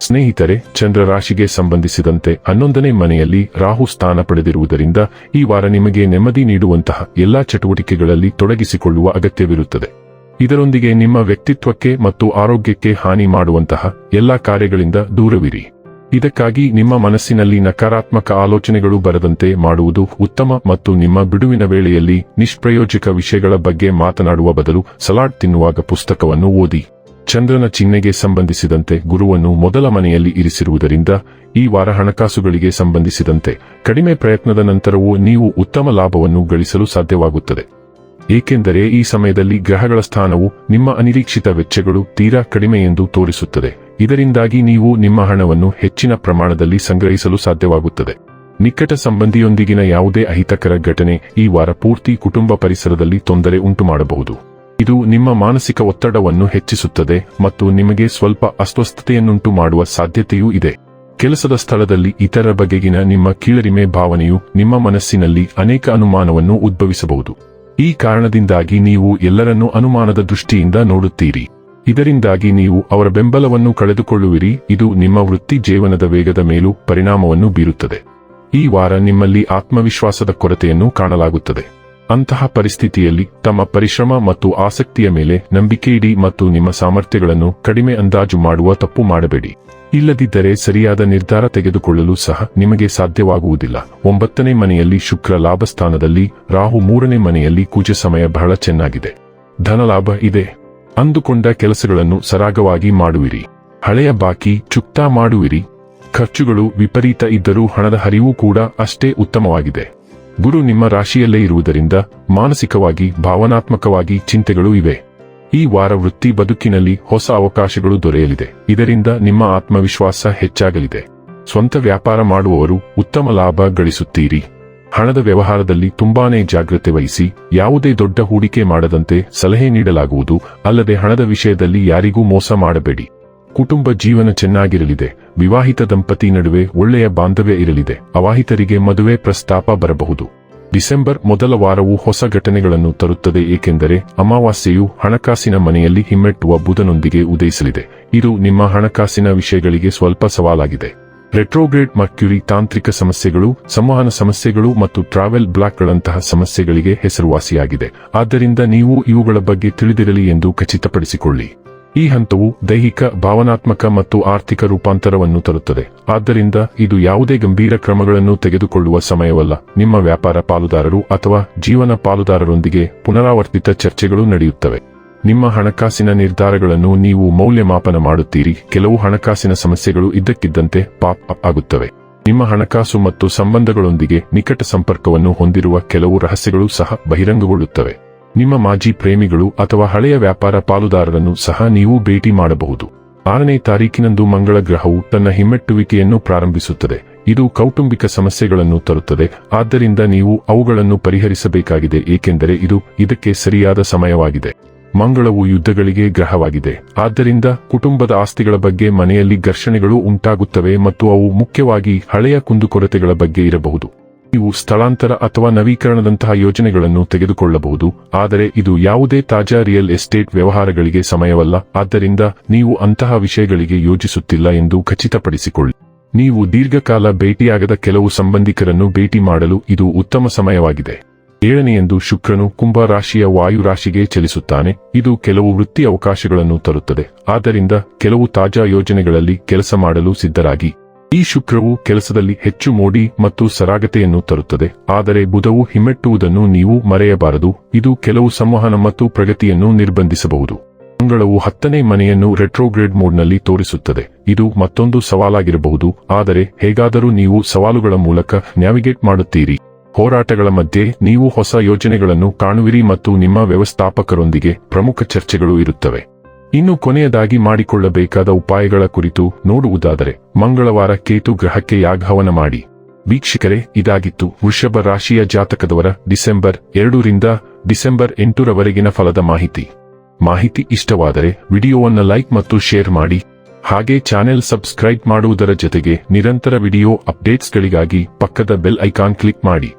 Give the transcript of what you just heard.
ಸ್ನೇಹಿತರೆ ಚಂದ್ರ ರಾಶಿಗೆ ಸಂಬಂಧಿಸಿದಂತೆ ಹನ್ನೊಂದನೇ ಮನೆಯಲ್ಲಿ ರಾಹು ಸ್ಥಾನ ಪಡೆದಿರುವುದರಿಂದ ಈ ವಾರ ನಿಮಗೆ ನೆಮ್ಮದಿ ನೀಡುವಂತಹ ಎಲ್ಲಾ ಚಟುವಟಿಕೆಗಳಲ್ಲಿ ತೊಡಗಿಸಿಕೊಳ್ಳುವ ಅಗತ್ಯವಿರುತ್ತದೆ. ಇದರೊಂದಿಗೆ ನಿಮ್ಮ ವ್ಯಕ್ತಿತ್ವಕ್ಕೆ ಮತ್ತು ಆರೋಗ್ಯಕ್ಕೆ ಹಾನಿ ಮಾಡುವಂತಹ ಎಲ್ಲಾ ಕಾರ್ಯಗಳಿಂದ ದೂರವಿರಿ. ಇದಕ್ಕಾಗಿ ನಿಮ್ಮ ಮನಸ್ಸಿನಲ್ಲಿ ನಕಾರಾತ್ಮಕ ಆಲೋಚನೆಗಳು ಬರದಂತೆ ಮಾಡುವುದು ಉತ್ತಮ ಮತ್ತು ನಿಮ್ಮ ಬಿಡುವಿನ ವೇಳೆಯಲ್ಲಿ ನಿಷ್ಪ್ರಯೋಜಕ ವಿಷಯಗಳ ಬಗ್ಗೆ ಮಾತನಾಡುವ ಬದಲು ಸಲಾಡ್ ತಿನ್ನುವಾಗ ಪುಸ್ತಕವನ್ನು ಓದಿ. ಚಂದ್ರನ ಚಿಹ್ನೆಗೆ ಸಂಬಂಧಿಸಿದಂತೆ ಗುರುವನ್ನು ಮೊದಲ ಮನೆಯಲ್ಲಿ ಇರಿಸಿರುವುದರಿಂದ ಈ ವಾರ ಹಣಕಾಸುಗಳಿಗೆ ಸಂಬಂಧಿಸಿದಂತೆ ಕಡಿಮೆ ಪ್ರಯತ್ನದ ನಂತರವೂ ನೀವು ಉತ್ತಮ ಲಾಭವನ್ನು ಗಳಿಸಲು ಸಾಧ್ಯವಾಗುತ್ತದೆ. ಏಕೆಂದರೆ ಈ ಸಮಯದಲ್ಲಿ ಗ್ರಹಗಳ ಸ್ಥಾನವು ನಿಮ್ಮ ಅನಿರೀಕ್ಷಿತ ವೆಚ್ಚಗಳು ತೀರಾ ಕಡಿಮೆ ಎಂದು ತೋರಿಸುತ್ತದೆ. ಇದರಿಂದಾಗಿ ನೀವು ನಿಮ್ಮ ಹಣವನ್ನು ಹೆಚ್ಚಿನ ಪ್ರಮಾಣದಲ್ಲಿ ಸಂಗ್ರಹಿಸಲು ಸಾಧ್ಯವಾಗುತ್ತದೆ. ನಿಕಟ ಸಂಬಂಧಿಯೊಂದಿಗಿನ ಯಾವುದೇ ಅಹಿತಕರ ಘಟನೆ ಈ ವಾರ ಪೂರ್ತಿ ಕುಟುಂಬ ಪರಿಸರದಲ್ಲಿ ತೊಂದರೆ ಉಂಟುಮಾಡಬಹುದು. ಇದು ನಿಮ್ಮ ಮಾನಸಿಕ ಒತ್ತಡವನ್ನು ಹೆಚ್ಚಿಸುತ್ತದೆ ಮತ್ತು ನಿಮಗೆ ಸ್ವಲ್ಪ ಅಸ್ವಸ್ಥತೆಯನ್ನುಂಟು ಮಾಡುವ ಸಾಧ್ಯತೆಯೂ ಇದೆ. ಕೆಲಸದ ಸ್ಥಳದಲ್ಲಿ ಇತರ ಬಗೆಗಿನ ನಿಮ್ಮ ಕೀಳರಿಮೆ ಭಾವನೆಯು ನಿಮ್ಮ ಮನಸ್ಸಿನಲ್ಲಿ ಅನೇಕ ಅನುಮಾನವನ್ನು ಉದ್ಭವಿಸಬಹುದು. ಈ ಕಾರಣದಿಂದಾಗಿ ನೀವು ಎಲ್ಲರನ್ನೂ ಅನುಮಾನದ ದೃಷ್ಟಿಯಿಂದ ನೋಡುತ್ತೀರಿ. ಇದರಿಂದಾಗಿ ನೀವು ಅವರ ಬೆಂಬಲವನ್ನು ಕಳೆದುಕೊಳ್ಳುವಿರಿ. ಇದು ನಿಮ್ಮ ವೃತ್ತಿ ಜೀವನದ ವೇಗದ ಮೇಲೂ ಪರಿಣಾಮವನ್ನು ಬೀರುತ್ತದೆ. ಈ ವಾರ ನಿಮ್ಮಲ್ಲಿ ಆತ್ಮವಿಶ್ವಾಸದ ಕೊರತೆಯನ್ನು ಕಾಣಲಾಗುತ್ತದೆ. ಅಂತಹ ಪರಿಸ್ಥಿತಿಯಲ್ಲಿ ತಮ್ಮ ಪರಿಶ್ರಮ ಮತ್ತು ಆಸಕ್ತಿಯ ಮೇಲೆ ನಂಬಿಕೆ ಇಡಿ ಮತ್ತು ನಿಮ್ಮ ಸಾಮರ್ಥ್ಯಗಳನ್ನು ಕಡಿಮೆ ಅಂದಾಜು ಮಾಡುವ ತಪ್ಪು ಮಾಡಬೇಡಿ. ಇಲ್ಲದಿದ್ದರೆ ಸರಿಯಾದ ನಿರ್ಧಾರ ತೆಗೆದುಕೊಳ್ಳಲು ಸಹ ನಿಮಗೆ ಸಾಧ್ಯವಾಗುವುದಿಲ್ಲ. ಒಂಬತ್ತನೇ ಮನೆಯಲ್ಲಿ ಶುಕ್ರ ಲಾಭಸ್ಥಾನದಲ್ಲಿ, ರಾಹು ಮೂರನೇ ಮನೆಯಲ್ಲಿ ಕೂಜೆ ಸಮಯ ಬಹಳ ಚೆನ್ನಾಗಿದೆ. ಧನಲಾಭ ಇದೆ. ಅಂದುಕೊಂಡ ಕೆಲಸಗಳನ್ನು ಸರಾಗವಾಗಿ ಮಾಡುವಿರಿ. ಹಳೆಯ ಬಾಕಿ ಚುಕ್ತಾ ಮಾಡುವಿರಿ. ಖರ್ಚುಗಳು ವಿಪರೀತ ಇದ್ದರೂ ಹಣದ ಹರಿವು ಕೂಡ ಅಷ್ಟೇ ಉತ್ತಮವಾಗಿದೆ. ಗುರು ನಿಮ್ಮ ರಾಶಿಯಲ್ಲೇ ಇರುವುದರಿಂದ ಮಾನಸಿಕವಾಗಿ, ಭಾವನಾತ್ಮಕವಾಗಿ ಚಿಂತೆಗಳು ಇವೆ. ಈ ವಾರ ವೃತ್ತಿ ಬದುಕಿನಲ್ಲಿ ಹೊಸ ಅವಕಾಶಗಳು ದೊರೆಯಲಿದೆ. ಇದರಿಂದ ನಿಮ್ಮ ಆತ್ಮವಿಶ್ವಾಸ ಹೆಚ್ಚಾಗಲಿದೆ. ಸ್ವಂತ ವ್ಯಾಪಾರ ಮಾಡುವವರು ಉತ್ತಮ ಲಾಭ ಗಳಿಸುತ್ತೀರಿ. ಹಣದ ವ್ಯವಹಾರದಲ್ಲಿ ತುಂಬಾನೇ ಜಾಗ್ರತೆ ವಹಿಸಿ, ಯಾವುದೇ ದೊಡ್ಡ ಹೂಡಿಕೆ ಮಾಡದಂತೆ ಸಲಹೆ ನೀಡಲಾಗುವುದು, ಅಲ್ಲದೆ ಹಣದ ವಿಷಯದಲ್ಲಿ ಯಾರಿಗೂ ಮೋಸ ಮಾಡಬೇಡಿ. ಕುಟುಂಬ ಜೀವನ ಚೆನ್ನಾಗಿರಲಿದೆ. ವಿವಾಹಿತ ದಂಪತಿ ನಡುವೆ ಒಳ್ಳೆಯ ಬಾಂಧವ್ಯ ಇರಲಿದೆ. ಅವಾಹಿತರಿಗೆ ಮದುವೆ ಪ್ರಸ್ತಾಪ ಬರಬಹುದು. ಡಿಸೆಂಬರ್ ಮೊದಲ ವಾರವು ಹೊಸ ಘಟನೆಗಳನ್ನು ತರುತ್ತದೆ, ಏಕೆಂದರೆ ಅಮಾವಾಸ್ಯೆಯು ಹಣಕಾಸಿನ ಮನೆಯಲ್ಲಿ ಹಿಮ್ಮೆಟ್ಟುವ ಬುಧನೊಂದಿಗೆ ಉದಯಿಸಲಿದೆ. ಇದು ನಿಮ್ಮ ಹಣಕಾಸಿನ ವಿಷಯಗಳಿಗೆ ಸ್ವಲ್ಪ ಸವಾಲಾಗಿದೆ. ರೆಟ್ರೋಗ್ರೇಡ್ ಮರ್ಕ್ಯುರಿ ತಾಂತ್ರಿಕ ಸಮಸ್ಯೆಗಳು, ಸಂವಹನ ಸಮಸ್ಯೆಗಳು ಮತ್ತು ಟ್ರಾವೆಲ್ ಬ್ಲಾಕ್ಗಳಂತಹ ಸಮಸ್ಯೆಗಳಿಗೆ ಹೆಸರುವಾಸಿಯಾಗಿದೆ. ಆದ್ದರಿಂದ ನೀವು ಇವುಗಳ ಬಗ್ಗೆ ತಿಳಿದಿರಲಿ ಎಂದು ಖಚಿತಪಡಿಸಿಕೊಳ್ಳಿ. ಈ ಹಂತವು ದೈಹಿಕ, ಭಾವನಾತ್ಮಕ ಮತ್ತು ಆರ್ಥಿಕ ರೂಪಾಂತರವನ್ನು ತರುತ್ತದೆ. ಆದ್ದರಿಂದ ಇದು ಯಾವುದೇ ಗಂಭೀರ ಕ್ರಮಗಳನ್ನು ತೆಗೆದುಕೊಳ್ಳುವ ಸಮಯವಲ್ಲ. ನಿಮ್ಮ ವ್ಯಾಪಾರ ಪಾಲುದಾರರು ಅಥವಾ ಜೀವನ ಪಾಲುದಾರರೊಂದಿಗೆ ಪುನರಾವರ್ತಿತ ಚರ್ಚೆಗಳು ನಡೆಯುತ್ತವೆ. ನಿಮ್ಮ ಹಣಕಾಸಿನ ನಿರ್ಧಾರಗಳನ್ನು ನೀವು ಮೌಲ್ಯಮಾಪನ ಮಾಡುತ್ತೀರಿ. ಕೆಲವು ಹಣಕಾಸಿನ ಸಮಸ್ಯೆಗಳು ಇದ್ದಕ್ಕಿದ್ದಂತೆ ಪಾಪ್ ಅಪ್ ಆಗುತ್ತವೆ. ನಿಮ್ಮ ಹಣಕಾಸು ಮತ್ತು ಸಂಬಂಧಗಳೊಂದಿಗೆ ನಿಕಟ ಸಂಪರ್ಕವನ್ನು ಹೊಂದಿರುವ ಕೆಲವು ರಹಸ್ಯಗಳು ಸಹ ಬಹಿರಂಗಗೊಳ್ಳುತ್ತವೆ. ನಿಮ್ಮ ಮಾಜಿ ಪ್ರೇಮಿಗಳು ಅಥವಾ ಹಳೆಯ ವ್ಯಾಪಾರ ಪಾಲುದಾರರನ್ನು ಸಹ ನೀವು ಭೇಟಿ ಮಾಡಬಹುದು. ಆರನೇ ತಾರೀಕಿನಂದು ಮಂಗಳ ಗ್ರಹವು ತನ್ನ ಹಿಮ್ಮೆಟ್ಟುವಿಕೆಯನ್ನು ಪ್ರಾರಂಭಿಸುತ್ತದೆ. ಇದು ಕೌಟುಂಬಿಕ ಸಮಸ್ಯೆಗಳನ್ನು ತರುತ್ತದೆ. ಆದ್ದರಿಂದ ನೀವು ಅವುಗಳನ್ನು ಪರಿಹರಿಸಬೇಕಾಗಿದೆ, ಏಕೆಂದರೆ ಇದು ಇದಕ್ಕೆ ಸರಿಯಾದ ಸಮಯವಾಗಿದೆ. ಮಂಗಳವು ಯುದ್ಧಗಳಿಗೆ ಗ್ರಹವಾಗಿದೆ. ಆದ್ದರಿಂದ ಕುಟುಂಬದ ಆಸ್ತಿಗಳ ಬಗ್ಗೆ ಮನೆಯಲ್ಲಿ ಘರ್ಷಣೆಗಳು ಉಂಟಾಗುತ್ತವೆ ಮತ್ತು ಅವು ಮುಖ್ಯವಾಗಿ ಹಳೆಯ ಕುಂದುಕೊರತೆಗಳ ಬಗ್ಗೆ ಇರಬಹುದು. ನೀವು ಸ್ಥಳಾಂತರ ಅಥವಾ ನವೀಕರಣದಂತಹ ಯೋಜನೆಗಳನ್ನು ತೆಗೆದುಕೊಳ್ಳಬಹುದು, ಆದರೆ ಇದು ಯಾವುದೇ ತಾಜಾ ರಿಯಲ್ ಎಸ್ಟೇಟ್ ವ್ಯವಹಾರಗಳಿಗೆ ಸಮಯವಲ್ಲ, ಆದ್ದರಿಂದ ನೀವು ಅಂತಹ ವಿಷಯಗಳಿಗೆ ಯೋಜಿಸುತ್ತಿಲ್ಲ ಎಂದು ಖಚಿತಪಡಿಸಿಕೊಳ್ಳಿ. ನೀವು ದೀರ್ಘಕಾಲ ಭೇಟಿಯಾಗದ ಕೆಲವು ಸಂಬಂಧಿಕರನ್ನು ಭೇಟಿ ಮಾಡಲು ಇದು ಉತ್ತಮ ಸಮಯವಾಗಿದೆ. ಏಳನೆಯಂದು ಶುಕ್ರನು ಕುಂಭ ರಾಶಿಯ ವಾಯು ರಾಶಿಗೆ ಚಲಿಸುತ್ತಾನೆ, ಇದು ಕೆಲವು ವೃತ್ತಿ ಅವಕಾಶಗಳನ್ನು ತರುತ್ತದೆ, ಆದ್ದರಿಂದ ಕೆಲವು ತಾಜಾ ಯೋಜನೆಗಳಲ್ಲಿ ಕೆಲಸ ಮಾಡಲು ಸಿದ್ಧರಾಗಿ. ಈ ಶುಕ್ರವು ಕೆಲಸದಲ್ಲಿ ಹೆಚ್ಚು ಮೋಡಿ ಮತ್ತು ಸರಾಗತೆಯನ್ನು ತರುತ್ತದೆ. ಆದರೆ ಬುಧವು ಹಿಮ್ಮೆಟ್ಟುವುದನ್ನು ನೀವು ಮರೆಯಬಾರದು. ಇದು ಕೆಲವು ಸಂವಹನ ಮತ್ತು ಪ್ರಗತಿಯನ್ನು ನಿರ್ಬಂಧಿಸಬಹುದು. ಮಂಗಳವು ಹತ್ತನೇ ಮನೆಯನ್ನು ರೆಟ್ರೋಗ್ರೇಡ್ ಮೋಡ್ನಲ್ಲಿ ತೋರಿಸುತ್ತದೆ. ಇದು ಮತ್ತೊಂದು ಸವಾಲಾಗಿರಬಹುದು. ಆದರೆ ಹೇಗಾದರೂ ನೀವು ಸವಾಲುಗಳ ಮೂಲಕ ನ್ಯಾವಿಗೇಟ್ ಮಾಡುತ್ತೀರಿ. ಹೋರಾಟಗಳ ಮಧ್ಯೆ ನೀವು ಹೊಸ ಯೋಜನೆಗಳನ್ನು ಕಾಣುವಿರಿ ಮತ್ತು ನಿಮ್ಮ ವ್ಯವಸ್ಥಾಪಕರೊಂದಿಗೆ ಪ್ರಮುಖ ಚರ್ಚೆಗಳು ಇರುತ್ತವೆ. ಇನ್ನು ಕೊನೆಯದಾಗಿ ಮಾಡಿಕೊಳ್ಳಬೇಕಾದ ಉಪಾಯಗಳ ಕುರಿತು ನೋಡುವುದಾದರೆ, ಮಂಗಳವಾರ ಕೇತು ಗ್ರಹಕ್ಕೆ ಯಾಗಹವನ ಮಾಡಿ. ವೀಕ್ಷಕರೇ, ಇದಾಗಿತ್ತು ವೃಷಭ ರಾಶಿಯ ಜಾತಕದವರ ಡಿಸೆಂಬರ್ ಎರಡರಿಂದ ಡಿಸೆಂಬರ್ ಎಂಟರವರೆಗಿನ ಫಲದ ಮಾಹಿತಿ. ಮಾಹಿತಿ ಇಷ್ಟವಾದರೆ ವಿಡಿಯೋವನ್ನು ಲೈಕ್ ಮತ್ತು ಶೇರ್ ಮಾಡಿ. ಹಾಗೆ ಚಾನೆಲ್ ಸಬ್ಸ್ಕ್ರೈಬ್ ಮಾಡುವುದರ ಜೊತೆಗೆ ನಿರಂತರ ವಿಡಿಯೋ ಅಪ್ಡೇಟ್ಸ್ಗಳಿಗಾಗಿ ಪಕ್ಕದ ಬೆಲ್ ಐಕಾನ್ ಕ್ಲಿಕ್ ಮಾಡಿ.